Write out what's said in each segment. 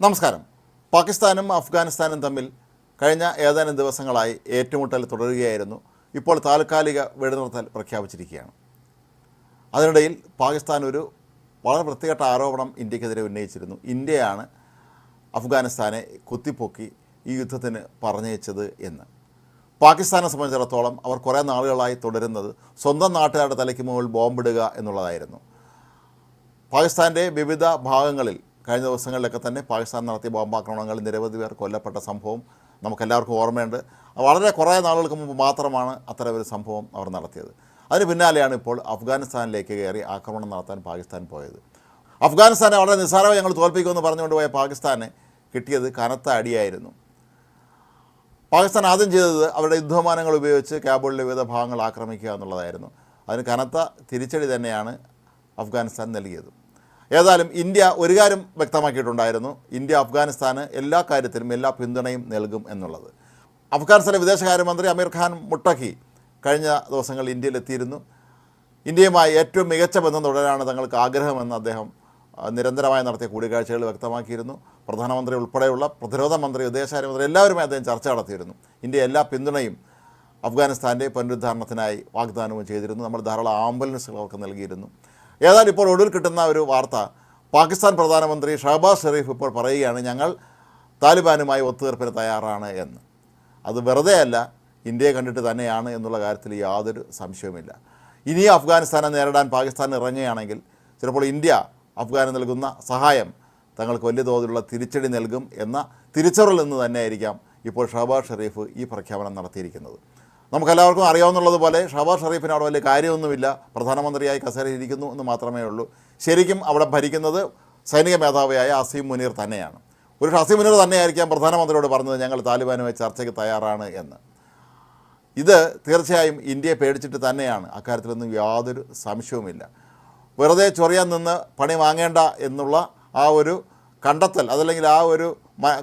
നമസ്കാരം. പാകിസ്ഥാനും അഫ്ഗാനിസ്ഥാനും തമ്മിൽ കഴിഞ്ഞ ഏതാനും ദിവസങ്ങളായി ഏറ്റുമുട്ടൽ തുടരുകയായിരുന്നു. ഇപ്പോൾ താൽക്കാലിക വെടിനിർത്തൽ പ്രഖ്യാപിച്ചിരിക്കുകയാണ്. അതിനിടയിൽ പാകിസ്ഥാൻ ഒരു വളരെ വൃത്തികെട്ട ആരോപണം ഇന്ത്യക്കെതിരെ ഉന്നയിച്ചിരുന്നു. ഇന്ത്യയാണ് അഫ്ഗാനിസ്ഥാനെ കുത്തിപ്പൊക്കി ഈ യുദ്ധത്തിന് പറഞ്ഞയച്ചത് എന്ന്. പാകിസ്ഥാനെ സംബന്ധിച്ചിടത്തോളം അവർ കുറേ നാളുകളായി തുടരുന്നത് സ്വന്തം നാട്ടുകാരുടെ തലയ്ക്ക് മുകളിൽ ബോംബിടുക എന്നുള്ളതായിരുന്നു. പാകിസ്ഥാന്റെ വിവിധ ഭാഗങ്ങളിൽ കഴിഞ്ഞ ദിവസങ്ങളിലൊക്കെ തന്നെ പാകിസ്ഥാൻ നടത്തിയ ബോംബാക്രമണങ്ങളിൽ നിരവധി പേർ കൊല്ലപ്പെട്ട സംഭവം നമുക്കെല്ലാവർക്കും ഓർമ്മയുണ്ട്. വളരെ കുറേ നാളുകൾക്ക് മുമ്പ് മാത്രമാണ് അത്തരം ഒരു സംഭവം അവർ നടത്തിയത്. അതിന് പിന്നാലെയാണ് ഇപ്പോൾ അഫ്ഗാനിസ്ഥാനിലേക്ക് കയറി ആക്രമണം നടത്താൻ പാകിസ്ഥാൻ പോയത്. അഫ്ഗാനിസ്ഥാനെ വളരെ നിസ്സാരമായി ഞങ്ങൾ തോൽപ്പിക്കുമെന്ന് പറഞ്ഞുകൊണ്ട് പോയ പാകിസ്ഥാന് കിട്ടിയത് കനത്ത അടിയായിരുന്നു. പാകിസ്ഥാൻ ആദ്യം ചെയ്തത് അവരുടെ യുദ്ധവിമാനങ്ങൾ ഉപയോഗിച്ച് കാബൂളിലെ വിവിധ ഭാഗങ്ങൾ ആക്രമിക്കുക എന്നുള്ളതായിരുന്നു. അതിന് കനത്ത തിരിച്ചടി തന്നെയാണ് അഫ്ഗാനിസ്ഥാൻ നൽകിയത്. ഏതായാലും ഇന്ത്യ ഒരു കാര്യം വ്യക്തമാക്കിയിട്ടുണ്ടായിരുന്നു. ഇന്ത്യ അഫ്ഗാനിസ്ഥാന് എല്ലാ കാര്യത്തിലും എല്ലാ പിന്തുണയും നൽകും എന്നുള്ളത്. അഫ്ഗാനിസ്ഥാനിലെ വിദേശകാര്യമന്ത്രി അമീർ ഖാൻ മുട്ടഖി കഴിഞ്ഞ ദിവസങ്ങളിൽ ഇന്ത്യയിലെത്തിയിരുന്നു ഇന്ത്യയുമായി ഏറ്റവും മികച്ച ബന്ധം തുടരാനാണ് തങ്ങൾക്ക് ആഗ്രഹമെന്ന് അദ്ദേഹം നിരന്തരമായി നടത്തിയ കൂടിക്കാഴ്ചകൾ വ്യക്തമാക്കിയിരുന്നു. പ്രധാനമന്ത്രി ഉൾപ്പെടെയുള്ള പ്രതിരോധ മന്ത്രി വിദേശകാര്യമന്ത്രി എല്ലാവരുമായി അദ്ദേഹം ചർച്ച നടത്തിയിരുന്നു. ഇന്ത്യ എല്ലാ പിന്തുണയും അഫ്ഗാനിസ്ഥാന്റെ പുനരുദ്ധാരണത്തിനായി വാഗ്ദാനവും ചെയ്തിരുന്നു. നമ്മൾ ധാരാളം ആംബുലൻസുകൾ അവർക്ക് നൽകിയിരുന്നു. ഏതായാലും ഇപ്പോൾ ഒടുവിൽ കിട്ടുന്ന ഒരു വാർത്ത. പാകിസ്ഥാൻ പ്രധാനമന്ത്രി ഷഹബാസ് ഷെറീഫ് ഇപ്പോൾ പറയുകയാണ് ഞങ്ങൾ താലിബാനുമായി ഒത്തുതീർപ്പിന് തയ്യാറാണ് എന്ന്. അത് വെറുതെ അല്ല ഇന്ത്യയെ കണ്ടിട്ട് തന്നെയാണ് എന്നുള്ള കാര്യത്തിൽ യാതൊരു സംശയവുമില്ല. ഇനി അഫ്ഗാനിസ്ഥാനെ നേരിടാൻ പാകിസ്ഥാൻ ഇറങ്ങുകയാണെങ്കിൽ ചിലപ്പോൾ ഇന്ത്യ അഫ്ഗാന് നൽകുന്ന സഹായം തങ്ങൾക്ക് വലിയ തോതിലുള്ള തിരിച്ചടി നൽകും എന്ന തിരിച്ചറിൽ നിന്ന് തന്നെയായിരിക്കാം ഇപ്പോൾ ഷഹബാസ് ഷെറീഫ് ഈ പ്രഖ്യാപനം നടത്തിയിരിക്കുന്നത്. നമുക്കെല്ലാവർക്കും അറിയാവുന്നതുപോലെ ഷഹബാസ് ഷറീഫിന് അവിടെ വലിയ കാര്യമൊന്നുമില്ല. പ്രധാനമന്ത്രിയായി കസേരയിരിക്കുന്നു എന്ന് മാത്രമേ ഉള്ളൂ. ശരിക്കും അവിടെ ഭരിക്കുന്നത് സൈനിക മേധാവിയായ അസീം മുനീർ തന്നെയാണ്. ഒരു അസീം മുനീർ തന്നെയായിരിക്കാം പ്രധാനമന്ത്രിയോട് പറഞ്ഞത് ഞങ്ങൾ താലിബാനുമായി ചർച്ചയ്ക്ക് തയ്യാറാണ് എന്ന്. ഇത് തീർച്ചയായും ഇന്ത്യയെ പേടിച്ചിട്ട് തന്നെയാണ്. അക്കാര്യത്തിലൊന്നും യാതൊരു സംശയവുമില്ല. വെറുതെ ചൊറിയാൻ നിന്ന് പണി വാങ്ങേണ്ട എന്നുള്ള ആ ഒരു കണ്ടെത്തൽ അതല്ലെങ്കിൽ ആ ഒരു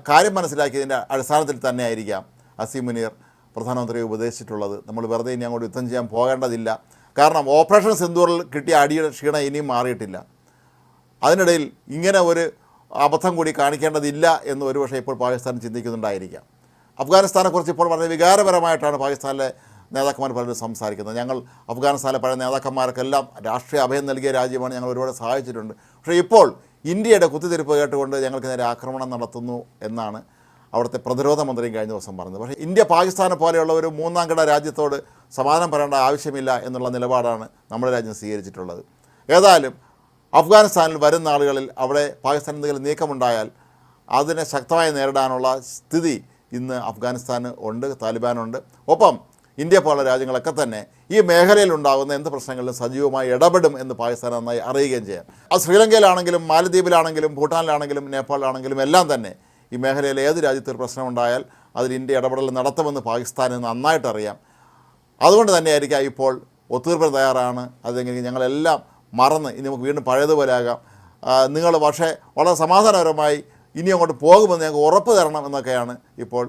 കാര്യം മനസ്സിലാക്കിയതിന്റെ അടിസ്ഥാനത്തിൽ തന്നെയായിരിക്കാം അസീം മുനീർ പ്രധാനമന്ത്രിയെ ഉപദേശിച്ചിട്ടുള്ളത്. നമ്മൾ വെറുതെ ഇനി അങ്ങോട്ട് യുദ്ധം ചെയ്യാൻ പോകേണ്ടതില്ല. കാരണം ഓപ്പറേഷൻ സിന്ദൂറിൽ കിട്ടിയ അടിയുടെ ക്ഷീണം ഇനിയും മാറിയിട്ടില്ല. അതിനിടയിൽ ഇങ്ങനെ ഒരു അബദ്ധം കൂടി കാണിക്കേണ്ടതില്ല എന്ന് ഒരുപക്ഷെ ഇപ്പോൾ പാകിസ്ഥാൻ ചിന്തിക്കുന്നുണ്ടായിരിക്കാം. അഫ്ഗാനിസ്ഥാനെക്കുറിച്ച് ഇപ്പോൾ വളരെ വികാരപരമായിട്ടാണ് പാകിസ്ഥാനിലെ നേതാക്കന്മാർ പലരും സംസാരിക്കുന്നത്. ഞങ്ങൾ അഫ്ഗാനിസ്ഥാനിലെ പല നേതാക്കന്മാർക്കെല്ലാം രാഷ്ട്രീയ അഭയം നൽകിയ രാജ്യമാണ് ഞങ്ങൾ ഒരുപാട് സഹായിച്ചിട്ടുണ്ട്. പക്ഷേ ഇപ്പോൾ ഇന്ത്യയുടെ കുത്തിത്തിരിപ്പ് കേട്ടുകൊണ്ട് ഞങ്ങൾക്ക് നേരെ ആക്രമണം നടത്തുന്നു എന്നാണ് അവിടുത്തെ പ്രതിരോധ മന്ത്രിയും കഴിഞ്ഞ ദിവസം പറഞ്ഞത് പക്ഷേ ഇന്ത്യ പാകിസ്ഥാനെ പോലെയുള്ള ഒരു മൂന്നാം കിട രാജ്യത്തോട് സമാധാനം പറയേണ്ട ആവശ്യമില്ല എന്നുള്ള നിലപാടാണ് നമ്മുടെ രാജ്യം സ്വീകരിച്ചിട്ടുള്ളത്. ഏതായാലും അഫ്ഗാനിസ്ഥാനിൽ വരുന്ന ആളുകളിൽ അവിടെ പാകിസ്ഥാൻ എന്തെങ്കിലും നീക്കമുണ്ടായാൽ അതിനെ ശക്തമായി നേരിടാനുള്ള സ്ഥിതി ഇന്ന് അഫ്ഗാനിസ്ഥാന് ഉണ്ട് താലിബാനുണ്ട്. ഒപ്പം ഇന്ത്യ പോലുള്ള രാജ്യങ്ങളൊക്കെ തന്നെ ഈ മേഖലയിൽ ഉണ്ടാകുന്ന എന്ത് പ്രശ്നങ്ങളിലും സജീവമായി ഇടപെടും എന്ന് പാകിസ്ഥാൻ നന്നായി അറിയുകയും ചെയ്യാം. അത് ശ്രീലങ്കയിലാണെങ്കിലും മാലദ്വീപിലാണെങ്കിലും ഭൂട്ടാനിലാണെങ്കിലും നേപ്പാളിലാണെങ്കിലും എല്ലാം തന്നെ ഈ മേഖലയിൽ ഏത് രാജ്യത്തൊരു പ്രശ്നമുണ്ടായാൽ അതിൽ ഇന്ത്യ ഇടപെടൽ നടത്തുമെന്ന് പാകിസ്ഥാന് നന്നായിട്ടറിയാം. അതുകൊണ്ട് തന്നെയായിരിക്കാം ഇപ്പോൾ ഒത്തുതീർപ്പിന് തയ്യാറാണ്. അതെങ്കിൽ ഞങ്ങളെല്ലാം മറന്ന് ഇനി നമുക്ക് വീണ്ടും പഴയതുപോലെ ആകാം. നിങ്ങൾ പക്ഷേ വളരെ സമാധാനപരമായി ഇനി അങ്ങോട്ട് പോകുമെന്ന് ഞങ്ങൾക്ക് ഉറപ്പ് തരണം എന്നൊക്കെയാണ് ഇപ്പോൾ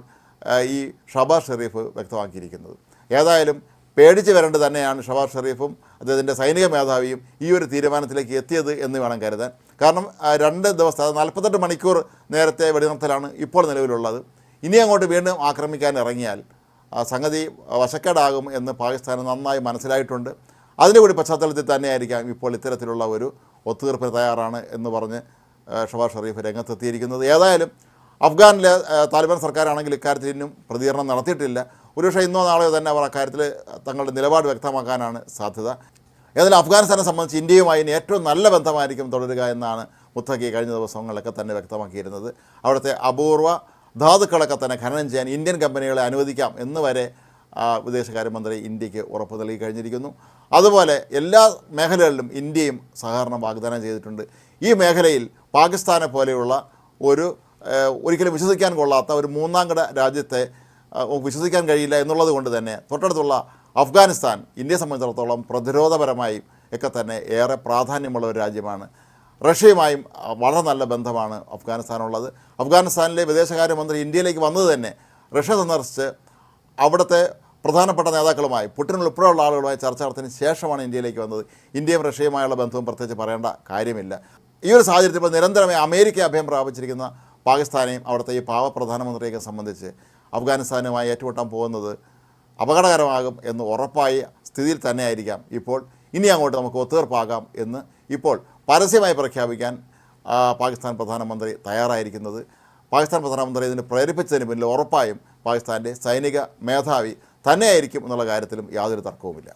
ഈ ഷബാസ് ഷെറീഫ് വ്യക്തമാക്കിയിരിക്കുന്നത്. ഏതായാലും പേടിച്ച് വരേണ്ടത് തന്നെയാണ് ഷവാസ് ഷെറീഫും അദ്ദേഹത്തിന്റെ സൈനിക മേധാവിയും ഈ ഒരു തീരുമാനത്തിലേക്ക് എത്തിയത് എന്ന് വേണം കരുതാൻ. കാരണം രണ്ട് ദിവസം അത് നാൽപ്പത്തെട്ട് മണിക്കൂർ നേരത്തെ വെടിനിർത്തലാണ് ഇപ്പോൾ നിലവിലുള്ളത്. ഇനി അങ്ങോട്ട് വീണ്ടും ആക്രമിക്കാൻ ഇറങ്ങിയാൽ സംഗതി വശക്കേടാകും എന്ന് പാകിസ്ഥാന് നന്നായി മനസ്സിലായിട്ടുണ്ട്. അതിന്റെ കൂടി പശ്ചാത്തലത്തിൽ തന്നെയായിരിക്കാം ഇപ്പോൾ ഇത്തരത്തിലുള്ള ഒരു ഒത്തുതീർപ്പിന് തയ്യാറാണ് എന്ന് പറഞ്ഞ് ഷവാസ് ഷെറീഫ് രംഗത്തെത്തിയിരിക്കുന്നത്. ഏതായാലും അഫ്ഗാനിലെ താലിബാൻ സർക്കാരാണെങ്കിൽ ഇക്കാര്യത്തിൽ ഇന്നും പ്രതികരണം നടത്തിയിട്ടില്ല. ഒരുപക്ഷെ ഇന്നോ നാളെയോ തന്നെ അവർ അക്കാര്യത്തിൽ തങ്ങളുടെ നിലപാട് വ്യക്തമാക്കാനാണ് സാധ്യത. ഏതായാലും അഫ്ഗാനിസ്ഥാനെ സംബന്ധിച്ച് ഇന്ത്യയുമായി ഇനി ഏറ്റവും നല്ല ബന്ധമായിരിക്കും തുടരുക എന്നാണ് മുത്തഖി കഴിഞ്ഞ ദിവസങ്ങളിലൊക്കെ തന്നെ വ്യക്തമാക്കിയിരുന്നത്. അവിടുത്തെ അപൂർവ ധാതുക്കളൊക്കെ തന്നെ ഖനനം ചെയ്യാൻ ഇന്ത്യൻ കമ്പനികളെ അനുവദിക്കാം എന്ന് വരെ വിദേശകാര്യമന്ത്രി ഇന്ത്യയ്ക്ക് ഉറപ്പ് നൽകി കഴിഞ്ഞിരിക്കുന്നു. അതുപോലെ എല്ലാ മേഖലകളിലും ഇന്ത്യയും സഹകരണം വാഗ്ദാനം ചെയ്തിട്ടുണ്ട്. ഈ മേഖലയിൽ പാകിസ്ഥാനെ പോലെയുള്ള ഒരു ഒരിക്കലും വിശ്വസിക്കാൻ കൊള്ളാത്ത ഒരു മൂന്നാം കിട രാജ്യത്തെ വിശ്വസിക്കാൻ കഴിയില്ല എന്നുള്ളത് കൊണ്ട് തന്നെ തൊട്ടടുത്തുള്ള അഫ്ഗാനിസ്ഥാൻ ഇന്ത്യയെ സംബന്ധിച്ചിടത്തോളം പ്രതിരോധപരമായി ഒക്കെ തന്നെ ഏറെ പ്രാധാന്യമുള്ള ഒരു രാജ്യമാണ്. റഷ്യയുമായും വളരെ നല്ല ബന്ധമാണ് അഫ്ഗാനിസ്ഥാനുള്ളത്. അഫ്ഗാനിസ്ഥാനിലെ വിദേശകാര്യമന്ത്രി ഇന്ത്യയിലേക്ക് വന്നത് തന്നെ റഷ്യ സന്ദർശിച്ച് അവിടുത്തെ പ്രധാനപ്പെട്ട നേതാക്കളുമായി പുട്ടിൻ ഉൾപ്പെടെയുള്ള ആളുകളുമായി ചർച്ച നടത്തിയതിന് ശേഷമാണ് ഇന്ത്യയിലേക്ക് വന്നത്. ഇന്ത്യയും റഷ്യയുമായുള്ള ബന്ധവും പ്രത്യേകിച്ച് പറയേണ്ട കാര്യമില്ല. ഈ ഒരു സാഹചര്യത്തിൽ ഇപ്പോൾ നിരന്തരമായി അമേരിക്ക അഭയം പ്രാപിച്ചിരിക്കുന്ന പാകിസ്ഥാനെയും അവിടുത്തെ ഈ പാവ പ്രധാനമന്ത്രിയൊക്കെ സംബന്ധിച്ച് അഫ്ഗാനിസ്ഥാനുമായി ഏറ്റുമുട്ടാൻ പോകുന്നത് അപകടകരമാകും എന്ന് ഉറപ്പായ സ്ഥിതിയിൽ തന്നെയായിരിക്കാം. ഇപ്പോൾ ഇനി അങ്ങോട്ട് നമുക്ക് ഒത്തുതീർപ്പാകാം എന്ന് ഇപ്പോൾ പരസ്യമായി പ്രഖ്യാപിക്കാൻ പാകിസ്ഥാൻ പ്രധാനമന്ത്രി തയ്യാറായിരിക്കുന്നത്. പാകിസ്ഥാൻ പ്രധാനമന്ത്രി ഇതിന് പ്രേരിപ്പിച്ചതിന് പിന്നിൽ ഉറപ്പായും പാകിസ്ഥാന്റെ സൈനിക മേധാവി തന്നെയായിരിക്കും എന്നുള്ള കാര്യത്തിലും യാതൊരു തർക്കവുമില്ല.